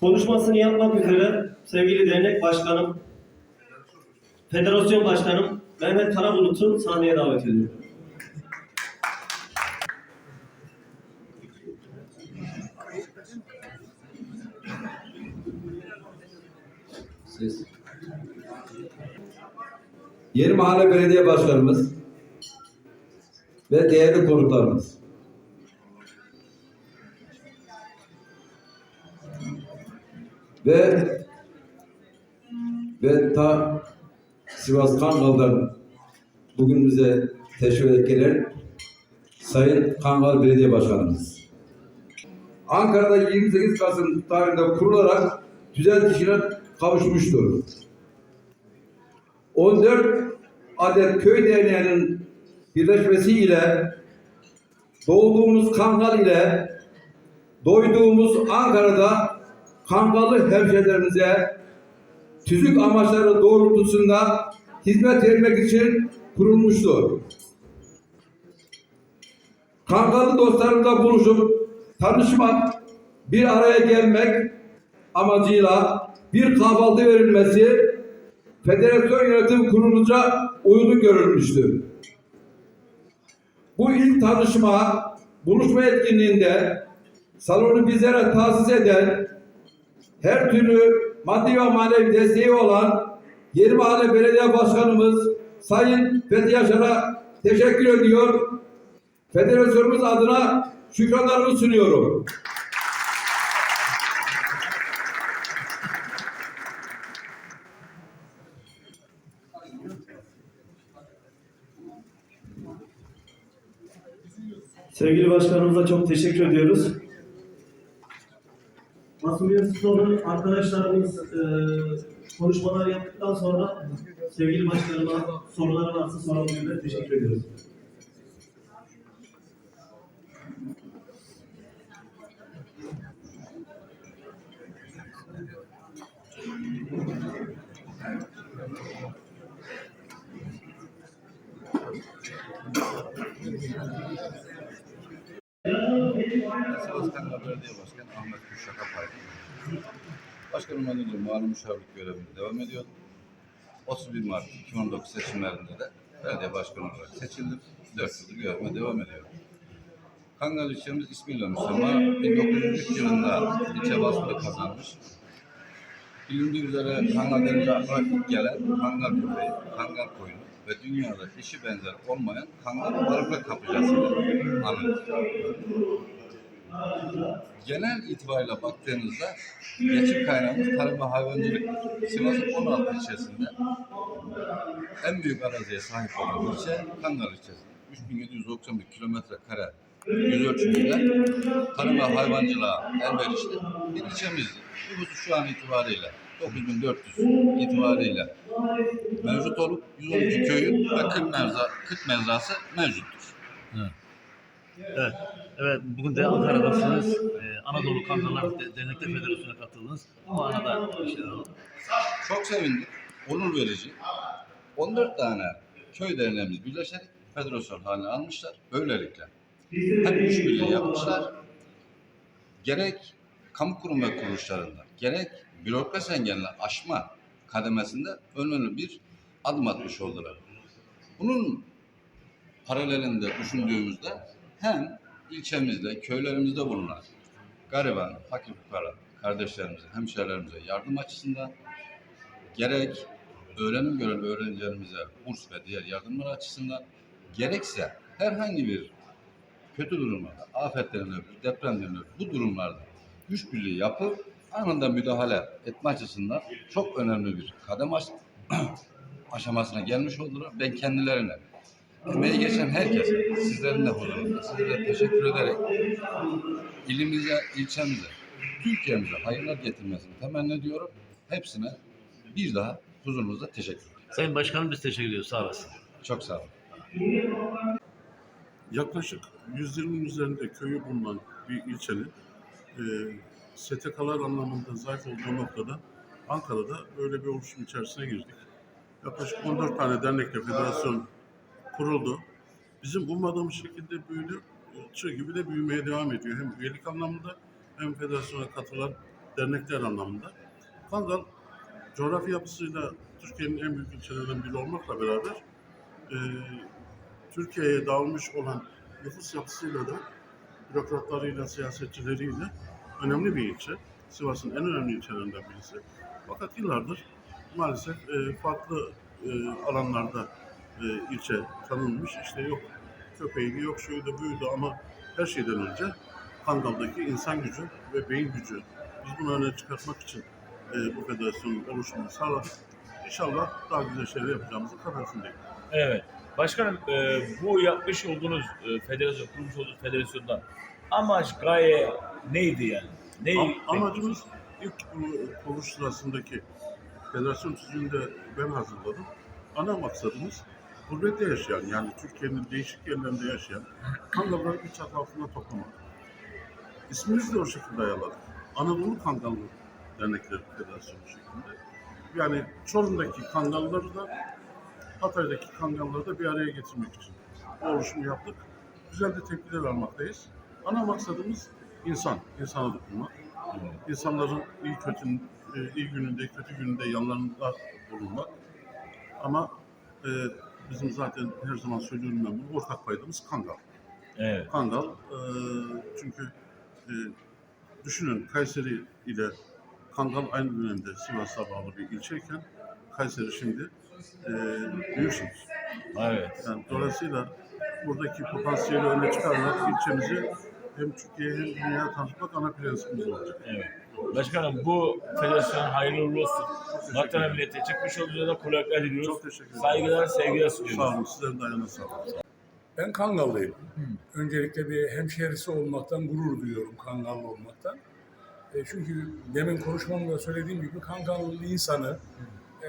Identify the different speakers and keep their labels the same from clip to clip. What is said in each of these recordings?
Speaker 1: Konuşmasını yapmak üzere sevgili dernek başkanım, federasyon başkanım Mehmet Karabulut'u sahneye davet ediyorum.
Speaker 2: Siz. Yeni Mahalle Belediye Başkanımız ve değerli konuklarımız. Ve ve ta Sivas Kangal'dan bugün bize teşrif gelen Sayın Kangal Belediye Başkanımız. Ankara'da 28 Kasım tarihinde kurularak güzel kişiler kavuşmuştur. 14 adet köy derneğinin birleşmesiyle doğduğumuz Kangal ile doyduğumuz Ankara'da Kangalı hemşehrilerimize tüzük amaçları doğrultusunda hizmet vermek için kurulmuştur. Kankalı dostlarımla buluşup tanışmak, bir araya gelmek amacıyla bir kahvaltı verilmesi Federasyon Yönetim Kurulu'nca uygun görülmüştür. Bu ilk tanışma, buluşma etkinliğinde salonu bizlere tahsis eden her türlü maddi ve manevi desteği olan Yeni Mahalle Belediye Başkanımız Sayın Fethi Yaşar'a teşekkür ediyor. Federasyonumuz adına şükranlarımı sunuyorum.
Speaker 1: Sevgili başkanımıza çok teşekkür ediyoruz. Olan arkadaşlarımız e, konuşmalar yaptıktan sonra sevgili başkanıma soruları varsa sorabilirler. Teşekkür ediyoruz.
Speaker 3: Sivas Kangal Belediye Başkanı Ahmet Kuşak Apay. Başkanım adıyla mali müşavirlik görevinde devam ediyor. 31 Mart 2019 seçimlerinde de belediye başkanı olarak seçildim. 4 yıldır görevime devam ediyorum. Kangal ilçemiz ismiyle müsemma 1903 yılında ilçe vasfını kazanmış. Bilindiği üzere Kangal denince akla ilk gelen Kangal köpeği, Kangal koyunu ve dünyada eşi benzer olmayan Kangal barıkla kapıcasıyla anılır genel itibariyle baktığınızda geçim kaynağımız tarım ve hayvancılık. Sivas'ın 16 ilçesinde en büyük araziye sahip olan ilçe Kangal ilçesi. 3791 kilometre kare yüz ölçümüyle tarım ve hayvancılığa elverişli bir ilçemizdir. Nüfusu şu an itibariyle 9400 itibariyle mevcut olup 112 köyün ve 40 mevza, 40 mevzası mevcuttur.
Speaker 4: Evet. Evet, bugün de Ankara'dasınız. Ee, Anadolu Kankalar De- Dernekler Federasyonu'na katıldınız. Bu şeyler alalım.
Speaker 3: Çok sevindik. Onur verici. 14 tane köy derneğimiz birleşerek federasyon haline almışlar. Böylelikle hem işbirliği yapmışlar. Gerek kamu kurum ve kuruluşlarında, gerek bürokrasi engelini aşma kademesinde önemli bir adım atmış oldular. Bunun paralelinde düşündüğümüzde hem ilçemizde, köylerimizde bulunan gariban, fakir fukara kardeşlerimize, hemşehrilerimize yardım açısından gerek öğrenim gören öğrencilerimize burs ve diğer yardımlar açısından gerekse herhangi bir kötü durumlarda, afetlerinde, depremlerinde bu durumlarda güç birliği yapıp anında müdahale etme açısından çok önemli bir kadem aş- aşamasına gelmiş oldular. Ben kendilerine emeği geçen herkese, sizlerin de huzurunda, sizlere teşekkür ederek ilimize, ilçemize, Türkiye'mize hayırlar getirmesini temenni ediyorum. Hepsine bir daha huzurunuzda teşekkür ederim.
Speaker 4: Sayın Başkanım biz teşekkür ediyoruz. Sağ olasın.
Speaker 3: Çok sağ olun.
Speaker 5: Yaklaşık 120'nin üzerinde köyü bulunan bir ilçenin e, STK'lar anlamında zayıf olduğu noktada Ankara'da böyle bir oluşum içerisine girdik. Yaklaşık 14 tane dernekle federasyon kuruldu. Bizim ummadığımız şekilde büyüdü. Çığ gibi de büyümeye devam ediyor. Hem üyelik anlamında hem federasyona katılan dernekler anlamında. Kangal coğrafi yapısıyla Türkiye'nin en büyük ilçelerinden biri olmakla beraber e, Türkiye'ye dağılmış olan nüfus yapısıyla da bürokratlarıyla, siyasetçileriyle önemli bir ilçe. Sivas'ın en önemli ilçelerinden birisi. Fakat yıllardır maalesef e, farklı e, alanlarda e, ilçe tanınmış. İşte yok köpeğiydi, yok şuydu, buydu ama her şeyden önce Kangal'daki insan gücü ve beyin gücü. Biz bunu öne çıkartmak için e, bu federasyonun oluşumunu sağladık. İnşallah daha güzel şeyler yapacağımızı kanaatindeyim.
Speaker 6: Evet. Başkanım e, bu yapmış olduğunuz e, federasyon, kurmuş olduğunuz federasyonda amaç, gaye neydi yani? Neyi
Speaker 5: Am- amacımız ilk bu kuruluş sırasındaki federasyon tüzüğünde ben hazırladım. Ana maksadımız gurbette yaşayan yani Türkiye'nin değişik yerlerinde yaşayan Kangalları bir çatı altında toplamak. İsmimizi de o şekilde ayarladık. Anadolu Kangallı Dernekleri Federasyonu şeklinde. Yani Çorum'daki Kangalları da Hatay'daki Kangalları da bir araya getirmek için bu oluşumu yaptık. Güzel de tepkiler almaktayız. Ana maksadımız insan, insana dokunmak. İnsanların iyi kötü, e, iyi gününde, kötü gününde yanlarında bulunmak. Ama e, bizim zaten her zaman söylüyorum ben bunu, ortak paydamız Kangal.
Speaker 6: Evet.
Speaker 5: Kangal e, çünkü e, düşünün Kayseri ile Kangal aynı dönemde Sivas'a bağlı bir ilçeyken Kayseri şimdi e.
Speaker 6: Evet.
Speaker 5: Yani dolayısıyla buradaki potansiyeli öne çıkararak ilçemizi hem Türkiye'ye hem dünyaya tanıtmak ana prensibimiz olacak.
Speaker 6: Evet. Başkanım bu federasyon hayırlı uğurlu olsun. Vatana millete çıkmış olduğunuzda da kolaylıklar diliyoruz.
Speaker 5: Çok teşekkür ederim.
Speaker 6: Saygılar, sevgiler
Speaker 5: Sağ
Speaker 6: sunuyoruz.
Speaker 5: olun, sizlerin de ayağına sağlık.
Speaker 7: Ben Kangallıyım. Öncelikle bir hemşehrisi olmaktan gurur duyuyorum Kangallı olmaktan. E, çünkü demin konuşmamda söylediğim gibi Kangallı insanı e,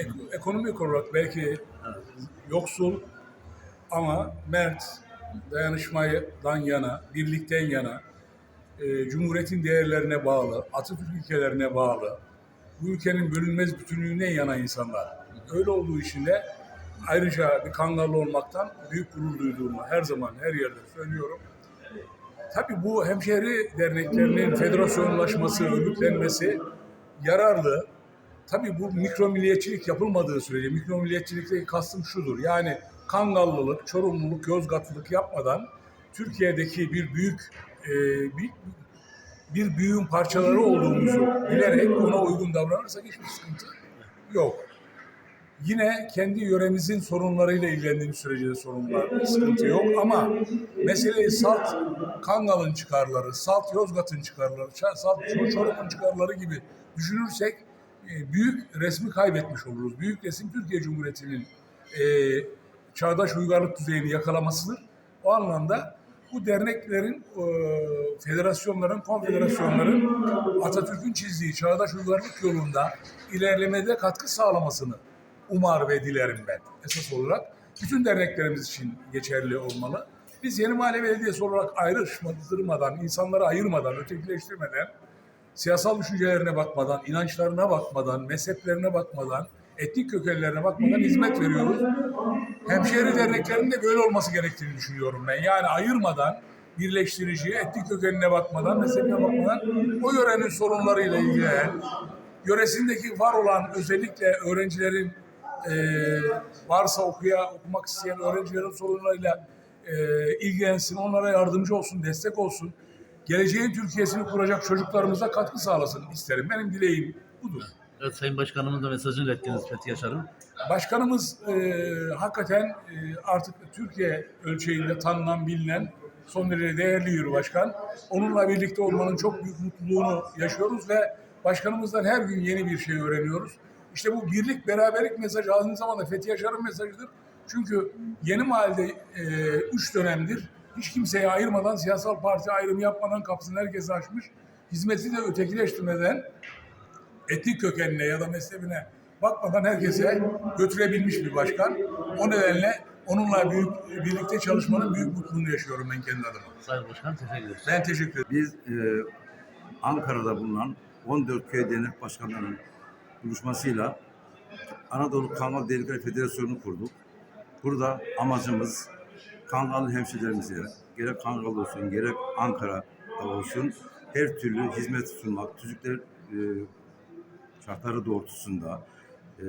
Speaker 7: ek- ekonomik olarak belki yoksul ama mert, dayanışmadan yana, birlikten yana, e, Cumhuriyet'in değerlerine bağlı, Atatürk ilkelerine bağlı, bu ülkenin bölünmez bütünlüğüne yana insanlar. Öyle olduğu için de ayrıca bir Kangallı olmaktan büyük gurur duyduğumu her zaman her yerde söylüyorum. Tabii bu hemşehri derneklerinin federasyonlaşması, örgütlenmesi yararlı. Tabii bu mikro milliyetçilik yapılmadığı sürece, mikro milliyetçilikteki kastım şudur. Yani Kangallılık, Çorumluluk, Yozgatlılık yapmadan Türkiye'deki bir büyük e, bir, bir büyüğün parçaları olduğumuzu bilerek ona uygun davranırsak hiçbir sıkıntı yok. Yine kendi yöremizin sorunlarıyla ilgilendiğimiz sürece de sorunlar, sıkıntı yok ama meseleyi salt Kangal'ın çıkarları, salt Yozgat'ın çıkarları, salt Çor- Çorum'un çıkarları gibi düşünürsek büyük resmi kaybetmiş oluruz. Büyük resim Türkiye Cumhuriyeti'nin e, çağdaş uygarlık düzeyini yakalamasıdır. O anlamda bu derneklerin, e, federasyonların, konfederasyonların Atatürk'ün çizdiği çağdaş uygarlık yolunda ilerlemede katkı sağlamasını umar ve dilerim ben esas olarak. Bütün derneklerimiz için geçerli olmalı. Biz Yeni Mahalle Belediyesi olarak ayrıştırmadan, insanları ayırmadan, ötekileştirmeden, siyasal düşüncelerine bakmadan, inançlarına bakmadan, mezheplerine bakmadan, etnik kökenlerine bakmadan hizmet veriyoruz. Hemşehri derneklerinin de böyle olması gerektiğini düşünüyorum ben. Yani ayırmadan, birleştirici, etnik kökenine bakmadan, mezhebine bakmadan o yörenin sorunlarıyla ilgilenen, yöresindeki var olan özellikle öğrencilerin e, varsa okuya okumak isteyen öğrencilerin sorunlarıyla e, ilgilensin, onlara yardımcı olsun, destek olsun. Geleceğin Türkiye'sini kuracak çocuklarımıza katkı sağlasın isterim. Benim dileğim budur.
Speaker 4: Evet, Sayın Başkanımın da mesajını ilettiniz Fethi Yaşar'ın.
Speaker 7: Başkanımız e, hakikaten e, artık Türkiye ölçeğinde tanınan, bilinen son derece değerli bir başkan. Onunla birlikte olmanın çok büyük mutluluğunu yaşıyoruz ve başkanımızdan her gün yeni bir şey öğreniyoruz. İşte bu birlik, beraberlik mesajı aynı zamanda Fethi Yaşar'ın mesajıdır. Çünkü yeni mahallede e, üç dönemdir hiç kimseye ayırmadan, siyasal parti ayrımı yapmadan kapısını herkese açmış. Hizmeti de ötekileştirmeden etnik kökenine ya da mezhebine bakmadan herkese götürebilmiş bir başkan. O nedenle onunla büyük birlikte çalışmanın büyük mutluluğunu yaşıyorum ben kendi adıma.
Speaker 4: Sayın Başkan teşekkür ederiz.
Speaker 7: Ben teşekkür ederim.
Speaker 2: Biz e, Ankara'da bulunan 14 köy dernek başkanlarının buluşmasıyla Anadolu Kangal Dernekler Federasyonu'nu kurduk. Burada amacımız Kangallı hemşehrilerimize gerek Kangal olsun gerek Ankara'da olsun her türlü hizmet sunmak, çocuklar e, şartları doğrultusunda e,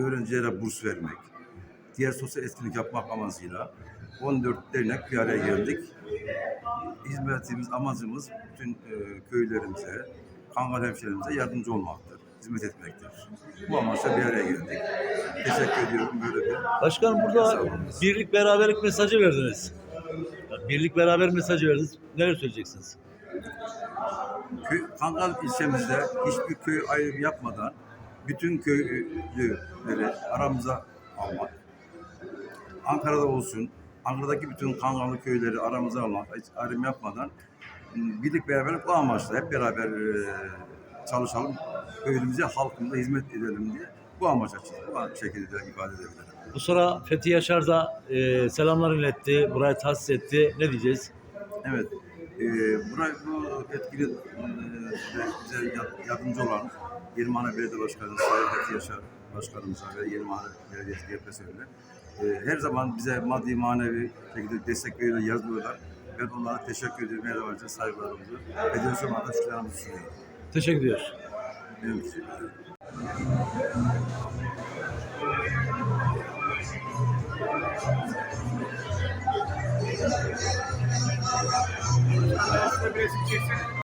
Speaker 2: öğrencilere burs vermek, diğer sosyal etkinlik yapmak amacıyla 14 dernek bir araya geldik. Hizmetimiz, amacımız bütün e, köylerimize, Kangal hemşehrilerimize yardımcı olmaktır, hizmet etmektir. Bu amaçla bir araya geldik. Teşekkür ediyorum böyle bir
Speaker 4: Başkanım burada birlik beraberlik mesajı verdiniz. Birlik beraber mesajı verdiniz. Neler söyleyeceksiniz?
Speaker 2: Köy, Kangal ilçemizde hiçbir köy ayrım yapmadan bütün köylüleri aramıza almak. Ankara'da olsun, Ankara'daki bütün Kangallı köyleri aramıza almak, hiç ayrım yapmadan m, birlik beraber bu amaçla hep beraber çalışalım, köylümüze, halkımıza hizmet edelim diye bu amaçla bu şekilde ifade edebilirim.
Speaker 4: Bu sıra Fethi Yaşar da e, selamlar iletti, burayı tahsis etti. Ne diyeceğiz?
Speaker 2: Evet. E, buraya bu etkili e, bize ya- yardımcı olan Yirmihane Belediye Başkanı Sayın Fethi Yaşar Başkanımıza ve Yirmihane Belediyesi GPS'lerine e, her zaman bize maddi manevi şekilde destek veriyorlar, yazıyorlar. Ben onlara teşekkür ediyorum. Her zaman için saygılarımızı, federasyon adına şükranımızı sunuyorum.
Speaker 4: Teşekkür ediyoruz.
Speaker 2: Benim teşekkür ederim.